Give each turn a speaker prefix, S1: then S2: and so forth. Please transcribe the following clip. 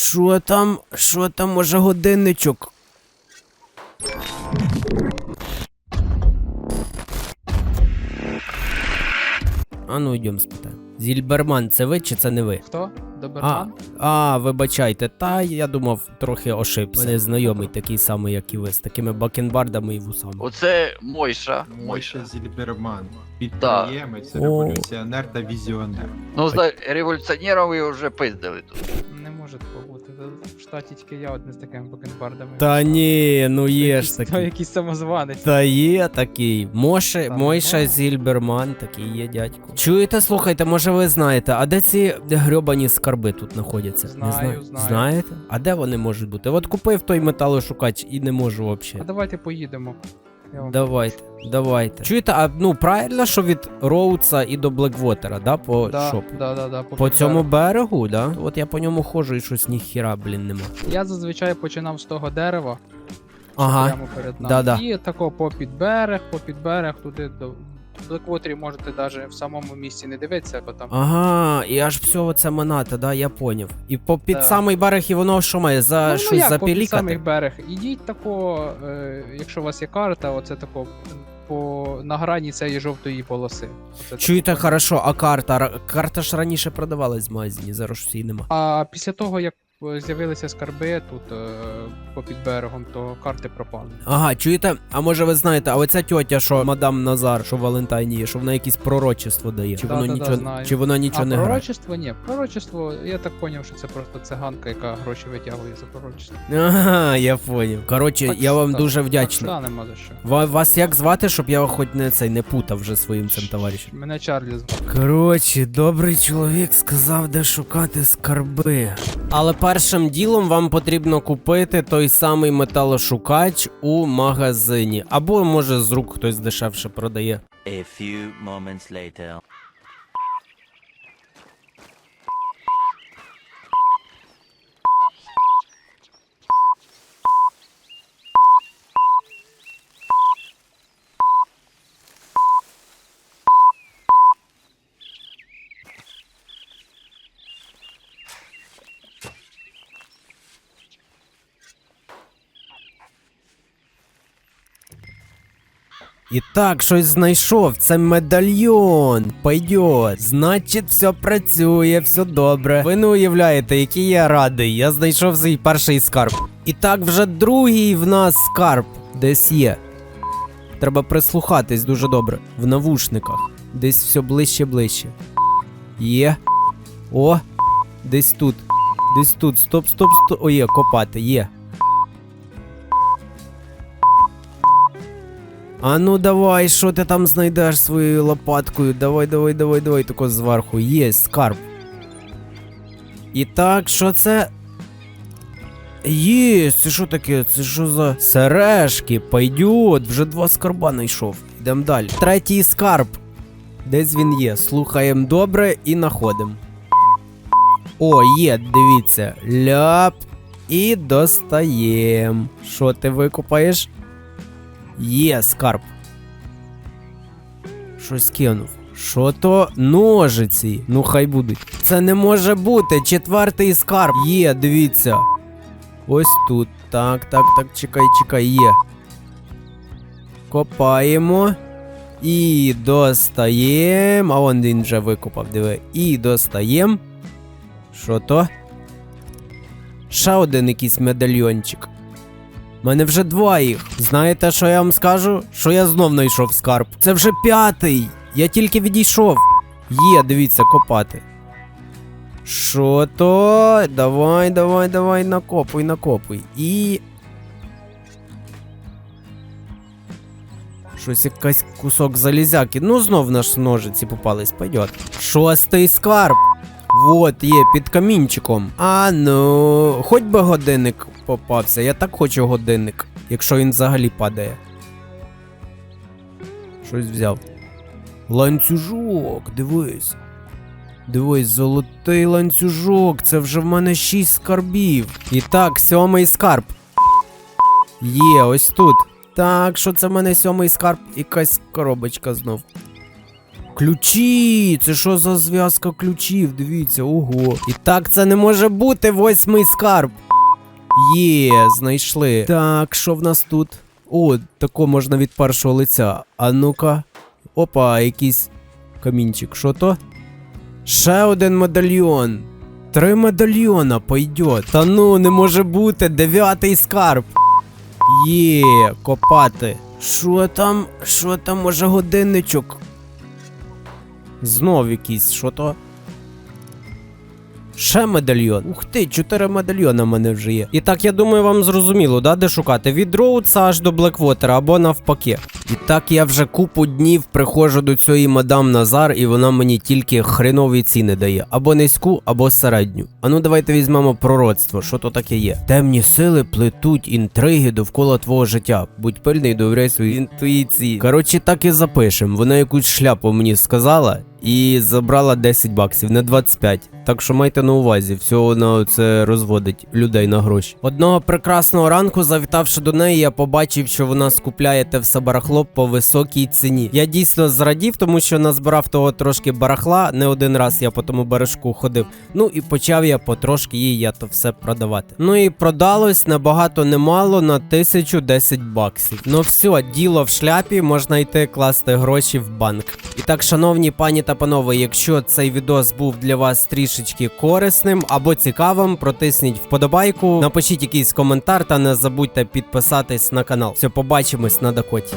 S1: Що там? Що там, може, годинничок? А ну йдемо спитаємо. Зільберман, це ви чи це не ви?
S2: Хто?
S1: А,
S2: Доберман?
S1: а, вибачайте, та я думав, трохи ошибся. Мене знайомий такий самий, як і ви, з такими бакенбардами і вусами.
S3: Оце Мойша.
S4: Мойша
S3: Мойша.
S4: Зільберман. Підприємець,
S1: О.
S4: революціонер та візіонер.
S3: Ну, за революціонерів ви вже пиздили тут.
S2: Не може такого В штаті тільки я один з такими бакенбардами.
S1: Та ні, ну є ж такий.
S2: якийсь самозванець.
S1: Та є такий. Моше,
S2: Та
S1: Мойша
S2: нема.
S1: Зільберман, такий є дядько. Чуєте, слухайте, може ви знаєте, а де ці грьобані скарби тут знаходяться? не
S2: Знаю,
S1: знаю. Знаєте? А де вони можуть бути? От купив той металошукач і не можу
S2: А давайте поїдемо. Я вам
S1: Давайте, давайте. Чуєте, а ну правильно, що від Роудса і до Блеквотера, да? По
S2: Да,
S1: шопу?
S2: да, да, да,
S1: По цьому берегу, да? От я по ньому ходжу і щось ніхіра, блін, нема.
S2: Я зазвичай починав з того дерева,
S1: Ага.
S2: прямо перед нами.
S1: Да-да.
S2: І тако по підберег, по підберег, туди до Блеквотері можете навіть в самому місці не дивитися, бо там
S1: Ага, і аж все оце манати, да, я поняв. І по під
S2: Да.
S1: самий берег і воно що має за
S2: ну, ну,
S1: щось
S2: як по під
S1: запілікати?
S2: самих берег. Ідіть тако, е, якщо у вас є карта, оце тако по на грані цієї жовтої полоси. Оце
S1: Чуєте,
S2: тако.
S1: хорошо, а карта? Ра- Карта ж раніше продавалась в магазині, зараз ж її нема.
S2: А після того, як з'явилися скарби тут е, по берегом, то карти пропали.
S1: Ага, чуєте? А може ви знаєте, а оця тьотя, що мадам Назар, що Валентайні є, що вона якесь пророчество дає? Чи воно
S2: Да-да-да,
S1: нічого,
S2: знаю.
S1: чи вона нічого
S2: а
S1: не грає?
S2: пророчество? Ні, пророчество, я так зрозумів, що це просто циганка, яка гроші витягує за пророчество.
S1: Ага, я поняв. Коротше,
S2: Так
S1: я вам
S2: що-
S1: дуже
S2: Так,
S1: вдячний.
S2: та нема за що.
S1: Ва- Вас як звати, щоб я хоч не цей не путав вже своїм цим товаришем?
S2: Мене Чарлі звати.
S1: Коротше, добрий чоловік сказав, де шукати скарби. Але першим ділом вам потрібно купити той самий металошукач у магазині. Або може з рук хтось дешевше продає.
S5: A few moments later.
S1: І так, щось знайшов, це медальйон. Пойдет. Значить, все працює, все добре. Ви не уявляєте, який я радий. Я знайшов свій перший скарб. І так, вже другий в нас скарб десь є. Треба прислухатись дуже добре. В навушниках. Десь все ближче ближче. Є. О! Десь тут. Десь тут. Стоп, стоп, стоп. О, є, копати, є. А ну давай, що ти там знайдеш своєю лопаткою? Давай, давай, давай, давай, тако зверху. Є, скарб. І так, що це? Є, це що таке? Це що за сережки? Пойдет, вже два скарба знайшов. Йдемо далі. Третій скарб. Десь він є. Слухаємо добре і находимо. О, є, дивіться. Ляп. І достаєм. Що ти викупаєш? Є скарб. Щось кинув. Що то ножиці? Ну хай будуть. Це не може бути. Четвертий скарб. Є, дивіться. Ось тут. Так, так, так, чекай, чекай, є. Копаємо. І достаєм. А он він вже викопав, диви. І достаєм. Що то? Ще один якийсь медальйончик. Мене вже два їх. Знаєте, що я вам скажу? Що я знов знайшов скарб. Це вже п'ятий. Я тільки відійшов. Є, дивіться, копати. Що то? Давай, давай, давай, накопуй, накопуй. І. Щось якась кусок залізяки. Ну, знов наш ножиці попались, пойдет. Шостий скарб. Вот, є, під камінчиком. А ну, хоч би годинник попався. Я так хочу годинник, якщо він взагалі падає. Щось взяв. Ланцюжок, дивись. Дивись, золотий ланцюжок. Це вже в мене шість скарбів. І так, сьомий скарб. Є, ось тут. Так, що це в мене сьомий скарб? Якась коробочка знов. ключі! Це що за зв'язка ключів? Дивіться, ого. І так це не може бути восьмий скарб. Є, знайшли. Так, що в нас тут? О, тако можна від першого лиця. А ну-ка. Опа, якийсь камінчик. Що то? Ще один медальйон. Три медальйона пойдет. Та ну, не може бути. Дев'ятий скарб. Є, копати. Що там? Що там, може, годинничок? Знов якийсь, що то? Ще медальйон. Ух ти, чотири медальйона в мене вже є. І так, я думаю, вам зрозуміло, да, де шукати? Від Роудса аж до Блеквотера або навпаки. І так я вже купу днів приходжу до цієї мадам Назар, і вона мені тільки хренові ціни дає. Або низьку, або середню. А ну давайте візьмемо пророцтво, що то таке є. Темні сили плетуть інтриги довкола твого життя. Будь пильний, довіряй своїй інтуїції. Коротше, так і запишем. Вона якусь шляпу мені сказала. І забрала 10 баксів, не 25. Так що майте на увазі, все вона це розводить людей на гроші. Одного прекрасного ранку, завітавши до неї, я побачив, що вона скупляє те все барахло по високій ціні. Я дійсно зрадів, тому що назбирав того трошки барахла. Не один раз я по тому бережку ходив. Ну і почав я потрошки їй я то все продавати. Ну і продалось набагато немало на 1010 баксів. Ну все, діло в шляпі, можна йти класти гроші в банк. І так, шановні пані та панове, якщо цей відос був для вас трішечки корисним або цікавим, протисніть вподобайку, напишіть якийсь коментар та не забудьте підписатись на канал. Все, побачимось на Дакоті.